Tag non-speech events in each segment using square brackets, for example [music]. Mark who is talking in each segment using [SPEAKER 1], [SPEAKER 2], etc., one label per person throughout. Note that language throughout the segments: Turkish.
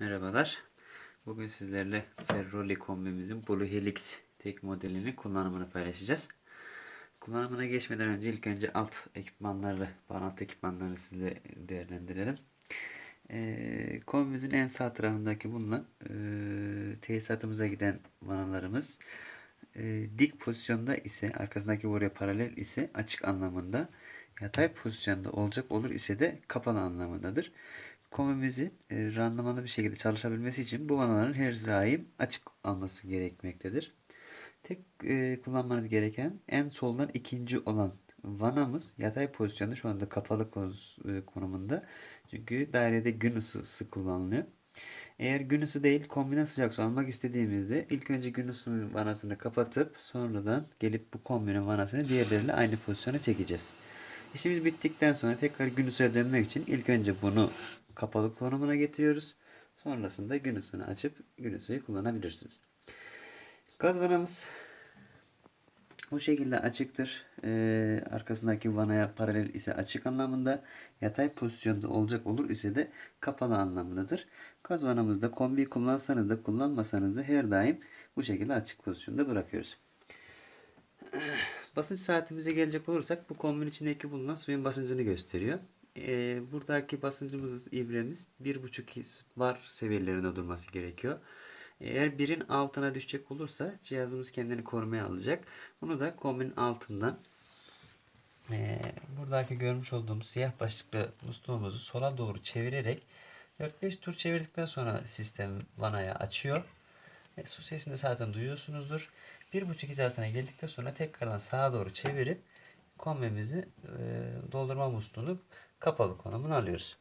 [SPEAKER 1] Merhabalar. Bugün sizlerle Ferroli kombimizin Blue Helix tek modelinin kullanımını paylaşacağız. Kullanımına geçmeden önce ilk önce alt ekipmanları, bağlantı ekipmanlarını sizle değerlendirelim. Ee, kombimizin en sağ tarafındaki bununla e, tesisatımıza giden vanalarımız. E, dik pozisyonda ise arkasındaki boruya paralel ise açık anlamında. Yatay pozisyonda olacak olur ise de kapalı anlamındadır komimizin e, randımanlı bir şekilde çalışabilmesi için bu vanaların her daim açık alması gerekmektedir. Tek e, kullanmanız gereken en soldan ikinci olan vanamız yatay pozisyonda şu anda kapalı e, konumunda. Çünkü dairede gün ısısı kullanılıyor. Eğer gün ısı değil kombine sıcak su almak istediğimizde ilk önce gün ısı vanasını kapatıp sonradan gelip bu kombine vanasını diğerleriyle aynı pozisyona çekeceğiz. İşimiz bittikten sonra tekrar gün ısıya dönmek için ilk önce bunu kapalı konumuna getiriyoruz. Sonrasında gün ısını açıp gün ısıyı kullanabilirsiniz. Gaz vanamız bu şekilde açıktır. Ee, arkasındaki vanaya paralel ise açık anlamında. Yatay pozisyonda olacak olur ise de kapalı anlamındadır. Gaz vanamızda kombi kullansanız da kullanmasanız da her daim bu şekilde açık pozisyonda bırakıyoruz. Basınç saatimize gelecek olursak bu kombinin içindeki bulunan suyun basıncını gösteriyor. Ee, buradaki basıncımız ibremiz 1.5 bar seviyelerinde durması gerekiyor. Eğer birin altına düşecek olursa cihazımız kendini korumaya alacak. Bunu da kombinin altından e, buradaki görmüş olduğumuz siyah başlıklı musluğumuzu sola doğru çevirerek 4-5 tur çevirdikten sonra sistem vanaya açıyor. E, su sesini zaten duyuyorsunuzdur. 1.5 hizasına geldikten sonra tekrardan sağa doğru çevirip kombimizi e, doldurma musluğunu kapalı konumuna alıyoruz.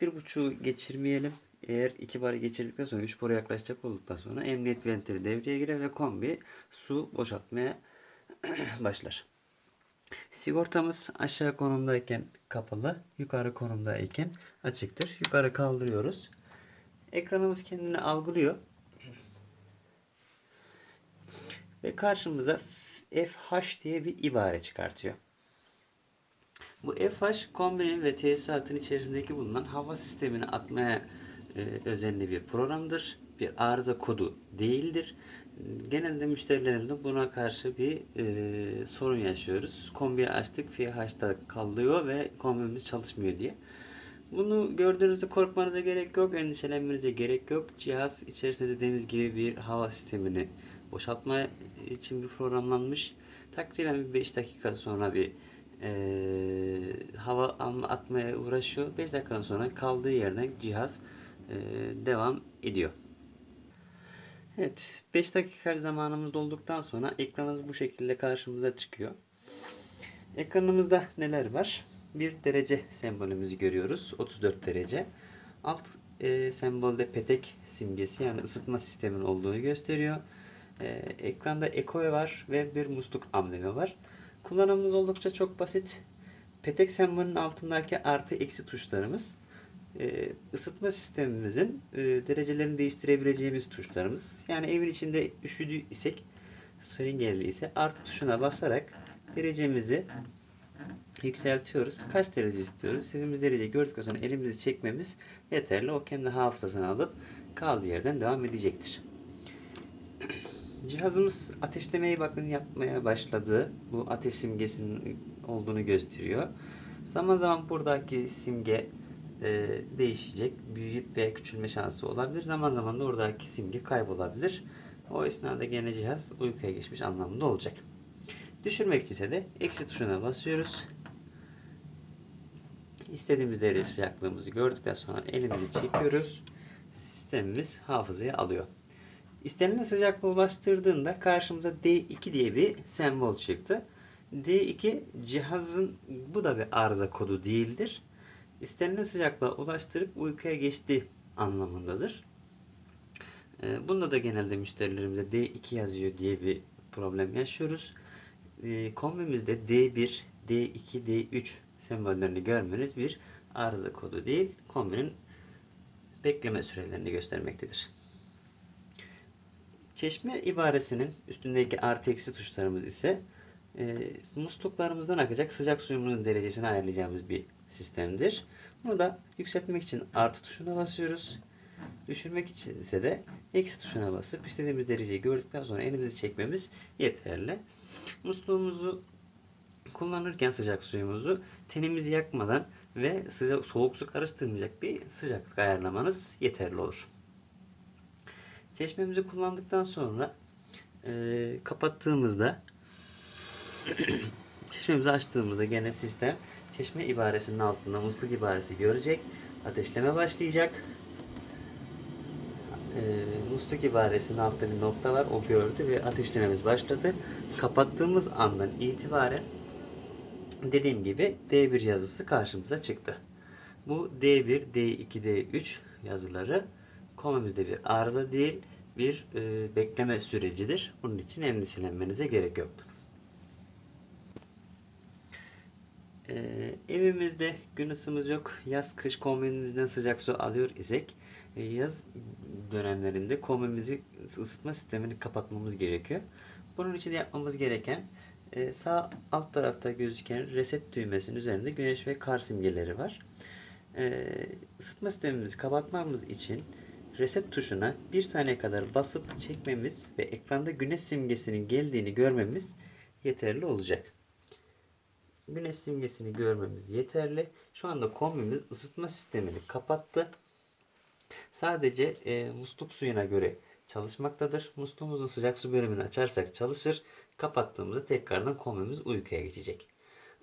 [SPEAKER 1] 1.5'u geçirmeyelim. Eğer 2 barı geçirdikten sonra 3 bara yaklaşacak olduktan sonra emniyet ventili devreye girer ve kombi su boşaltmaya [clears throat] başlar. Sigortamız aşağı konumdayken kapalı, yukarı konumdayken açıktır. Yukarı kaldırıyoruz. Ekranımız kendini algılıyor. [clears throat] Ve karşımıza FH diye bir ibare çıkartıyor. Bu FH kombinin ve tesisatın içerisindeki bulunan hava sistemini atmaya e, özenli bir programdır. Bir arıza kodu değildir. Genelde müşterilerimizde buna karşı bir e, sorun yaşıyoruz. Kombiyi açtık, FH'da kalıyor ve kombimiz çalışmıyor diye. Bunu gördüğünüzde korkmanıza gerek yok, endişelenmenize gerek yok. Cihaz içerisinde dediğimiz gibi bir hava sistemini boşaltma için bir programlanmış. Takriben 5 dakika sonra bir e, hava alma atmaya uğraşıyor. 5 dakika sonra kaldığı yerden cihaz e, devam ediyor. Evet 5 dakika zamanımız dolduktan sonra ekranımız bu şekilde karşımıza çıkıyor. Ekranımızda neler var? Bir derece sembolümüzü görüyoruz. 34 derece. Alt e, sembolde petek simgesi yani ısıtma sistemin olduğunu gösteriyor. E, ekranda eko var ve bir musluk amblemi var. Kullanımımız oldukça çok basit. Petek sembolünün altındaki artı eksi tuşlarımız e, ısıtma sistemimizin e, derecelerini değiştirebileceğimiz tuşlarımız. Yani evin içinde üşüdü isek seringelli ise artı tuşuna basarak derecemizi yükseltiyoruz. Kaç derece istiyoruz? İstediğimiz derece gördükten sonra elimizi çekmemiz yeterli. O kendi hafızasını alıp kaldığı yerden devam edecektir. Cihazımız ateşlemeyi bakın yapmaya başladı. Bu ateş simgesinin olduğunu gösteriyor. Zaman zaman buradaki simge e, değişecek. Büyüyüp veya küçülme şansı olabilir. Zaman zaman da oradaki simge kaybolabilir. O esnada gene cihaz uykuya geçmiş anlamında olacak. Düşürmek için de eksi tuşuna basıyoruz. İstediğimiz derece sıcaklığımızı gördükten sonra elimizi çekiyoruz. Sistemimiz hafızaya alıyor. İstenilen sıcaklığa ulaştırdığında karşımıza D2 diye bir sembol çıktı. D2 cihazın bu da bir arıza kodu değildir. İstenilen sıcaklığa ulaştırıp uykuya geçti anlamındadır. Ee, bunda da genelde müşterilerimize D2 yazıyor diye bir problem yaşıyoruz. Ee, kombimizde D1, D2, D3 sembollerini görmeniz bir arıza kodu değil, kombinin bekleme sürelerini göstermektedir. Çeşme ibaresinin üstündeki artı eksi tuşlarımız ise e, musluklarımızdan akacak sıcak suyumuzun derecesini ayarlayacağımız bir sistemdir. Bunu da yükseltmek için artı tuşuna basıyoruz. Düşürmek için ise de eksi tuşuna basıp istediğimiz dereceyi gördükten sonra elimizi çekmemiz yeterli. Musluğumuzu kullanırken sıcak suyumuzu tenimizi yakmadan ve sıcak soğuk su karıştırmayacak bir sıcaklık ayarlamanız yeterli olur. Çeşmemizi kullandıktan sonra e, kapattığımızda [coughs] çeşmemizi açtığımızda gene sistem çeşme ibaresinin altında musluk ibaresi görecek. Ateşleme başlayacak. E, musluk ibaresinin altta bir nokta var. O gördü ve ateşlememiz başladı. Kapattığımız andan itibaren dediğim gibi D1 yazısı karşımıza çıktı. Bu D1, D2, D3 yazıları komemizde bir arıza değil bir e, bekleme sürecidir. Bunun için endişelenmenize gerek yoktur. E, evimizde gün ısımız yok. Yaz kış kombinimizden sıcak su alıyor isek e, yaz dönemlerinde kombimizi ısıtma sistemini kapatmamız gerekiyor. Bunun için de yapmamız gereken e, sağ alt tarafta gözüken reset düğmesinin üzerinde güneş ve kar simgeleri var. E, ısıtma sistemimizi kapatmamız için reset tuşuna bir saniye kadar basıp çekmemiz ve ekranda güneş simgesinin geldiğini görmemiz yeterli olacak. Güneş simgesini görmemiz yeterli. Şu anda kombimiz ısıtma sistemini kapattı. Sadece e, musluk suyuna göre çalışmaktadır. Musluğumuzun sıcak su bölümünü açarsak çalışır. Kapattığımızda tekrardan kombimiz uykuya geçecek.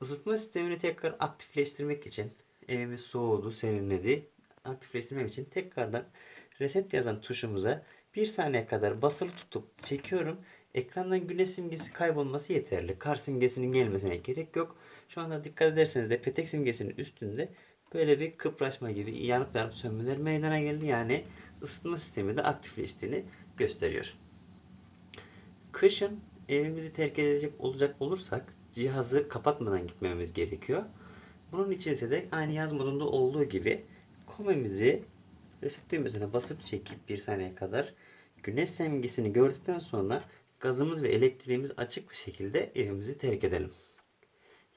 [SPEAKER 1] Isıtma sistemini tekrar aktifleştirmek için evimiz soğudu, serinledi. Aktifleştirmek için tekrardan reset yazan tuşumuza bir saniye kadar basılı tutup çekiyorum. Ekrandan güneş simgesi kaybolması yeterli. Kar simgesinin gelmesine gerek yok. Şu anda dikkat ederseniz de petek simgesinin üstünde böyle bir kıpraşma gibi yanıp yanıp sönmeler meydana geldi. Yani ısıtma sistemi de aktifleştiğini gösteriyor. Kışın evimizi terk edecek olacak olursak cihazı kapatmadan gitmemiz gerekiyor. Bunun için ise de aynı yaz modunda olduğu gibi komemizi reset düğmesine basıp çekip bir saniye kadar güneş simgesini gördükten sonra gazımız ve elektriğimiz açık bir şekilde evimizi terk edelim.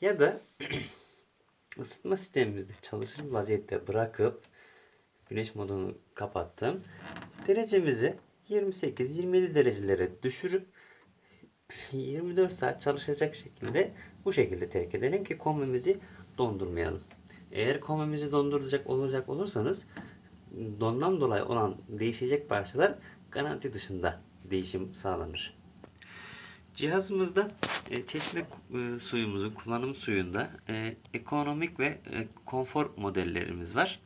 [SPEAKER 1] Ya da [clears throat] ısıtma sistemimizde çalışır vaziyette bırakıp güneş modunu kapattım. Derecemizi 28-27 derecelere düşürüp [clears throat] 24 saat çalışacak şekilde bu şekilde terk edelim ki kombimizi dondurmayalım. Eğer kombimizi donduracak olacak olursanız dondan dolayı olan değişecek parçalar garanti dışında değişim sağlanır. Cihazımızda e, çeşme e, suyumuzun kullanım suyunda e, ekonomik ve konfor modellerimiz var.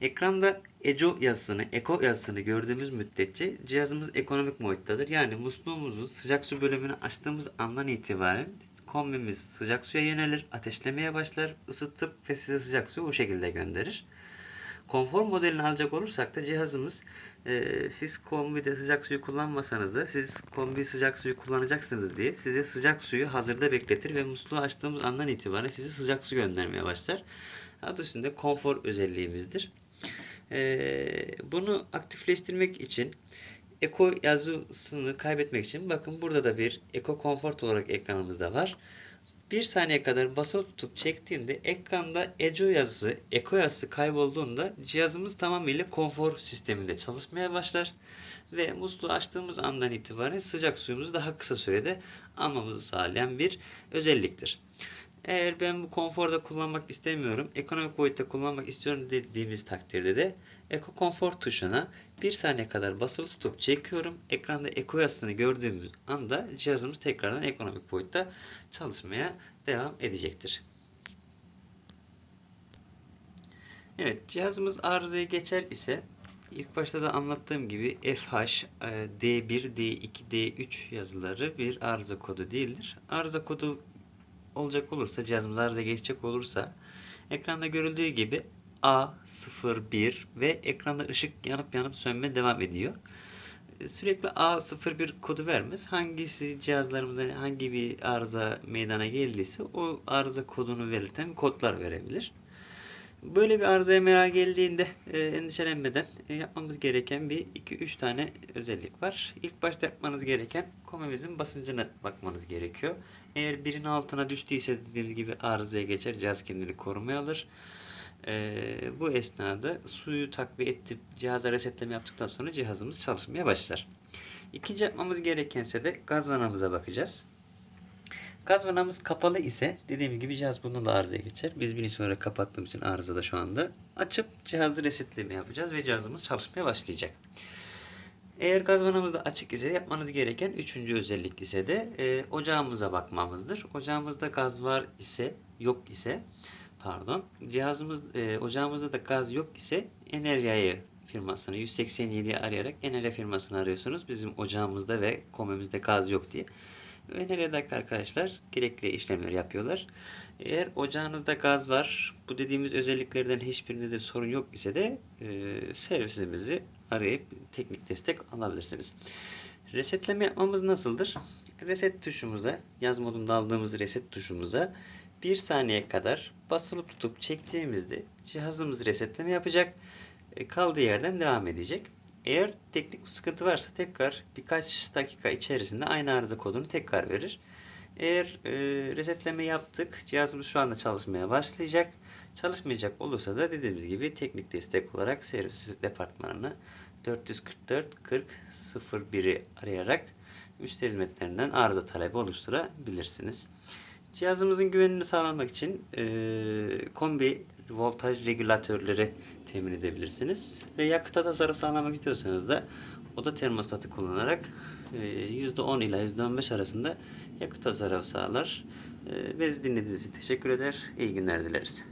[SPEAKER 1] Ekranda ECO yazısını, ECO yazısını gördüğümüz müddetçe cihazımız ekonomik boyuttadır. Yani musluğumuzun sıcak su bölümünü açtığımız andan itibaren kombimiz sıcak suya yönelir, ateşlemeye başlar, ısıtıp ve size sıcak suyu o şekilde gönderir. Konfor modelini alacak olursak da cihazımız e, siz kombide sıcak suyu kullanmasanız da siz kombi sıcak suyu kullanacaksınız diye size sıcak suyu hazırda bekletir ve musluğu açtığımız andan itibaren size sıcak su göndermeye başlar. Adı üstünde konfor özelliğimizdir. E, bunu aktifleştirmek için Eko yazısını kaybetmek için bakın burada da bir Eko Comfort olarak ekranımızda var. Bir saniye kadar basılı tutup çektiğimde ekranda Eco yazısı, Eko yazısı kaybolduğunda cihazımız tamamıyla konfor sisteminde çalışmaya başlar. Ve musluğu açtığımız andan itibaren sıcak suyumuzu daha kısa sürede almamızı sağlayan bir özelliktir. Eğer ben bu konforda kullanmak istemiyorum, ekonomik boyutta kullanmak istiyorum dediğimiz takdirde de Eco Comfort tuşuna bir saniye kadar basılı tutup çekiyorum. Ekranda Eco yazısını gördüğümüz anda cihazımız tekrardan ekonomik boyutta çalışmaya devam edecektir. Evet cihazımız arızaya geçer ise ilk başta da anlattığım gibi FH, D1, D2, D3 yazıları bir arıza kodu değildir. Arıza kodu olacak olursa cihazımız arıza geçecek olursa ekranda görüldüğü gibi A01 ve ekranda ışık yanıp yanıp sönme devam ediyor. Sürekli A01 kodu vermez. Hangisi cihazlarımızda hangi bir arıza meydana geldiyse o arıza kodunu belirten kodlar verebilir. Böyle bir arızaya merak geldiğinde e, endişelenmeden e, yapmamız gereken bir 2-3 tane özellik var. İlk başta yapmanız gereken komemizin basıncına bakmanız gerekiyor. Eğer birinin altına düştüyse dediğimiz gibi arızaya geçer. Cihaz kendini korumaya alır. E, bu esnada suyu takviye edip cihaza resetleme yaptıktan sonra cihazımız çalışmaya başlar. İkinci yapmamız gerekense de gaz vanamıza bakacağız. Gaz vanamız kapalı ise dediğim gibi cihaz bundan da arızaya geçer. Biz bilinç olarak kapattığım için arızada şu anda. Açıp cihazı resetleme yapacağız ve cihazımız çalışmaya başlayacak. Eğer gaz vanamız da açık ise yapmanız gereken üçüncü özellik ise de e, ocağımıza bakmamızdır. Ocağımızda gaz var ise yok ise pardon cihazımız e, ocağımızda da gaz yok ise Enerya'yı firmasını 187'yi arayarak Enerya firmasını arıyorsunuz. Bizim ocağımızda ve komemizde gaz yok diye. Enerya'daki arkadaşlar gerekli işlemleri yapıyorlar. Eğer ocağınızda gaz var, bu dediğimiz özelliklerden hiçbirinde de sorun yok ise de e, servisimizi arayıp teknik destek alabilirsiniz. Resetleme yapmamız nasıldır? Reset tuşumuza, yaz modunda aldığımız reset tuşumuza bir saniye kadar basılı tutup çektiğimizde cihazımız resetleme yapacak. E, Kaldığı yerden devam edecek. Eğer teknik bir sıkıntı varsa tekrar birkaç dakika içerisinde aynı arıza kodunu tekrar verir. Eğer e, resetleme yaptık, cihazımız şu anda çalışmaya başlayacak. Çalışmayacak olursa da dediğimiz gibi teknik destek olarak servis departmanını 444 40 01'i arayarak müşteri hizmetlerinden arıza talebi oluşturabilirsiniz. Cihazımızın güvenini sağlamak için e, kombi voltaj regülatörleri temin edebilirsiniz. Ve yakıta tasarruf sağlamak istiyorsanız da oda termostatı kullanarak e, %10 ila %15 arasında yakıt tasarrufu sağlar. E, ve dinlediğiniz için teşekkür eder. İyi günler dileriz.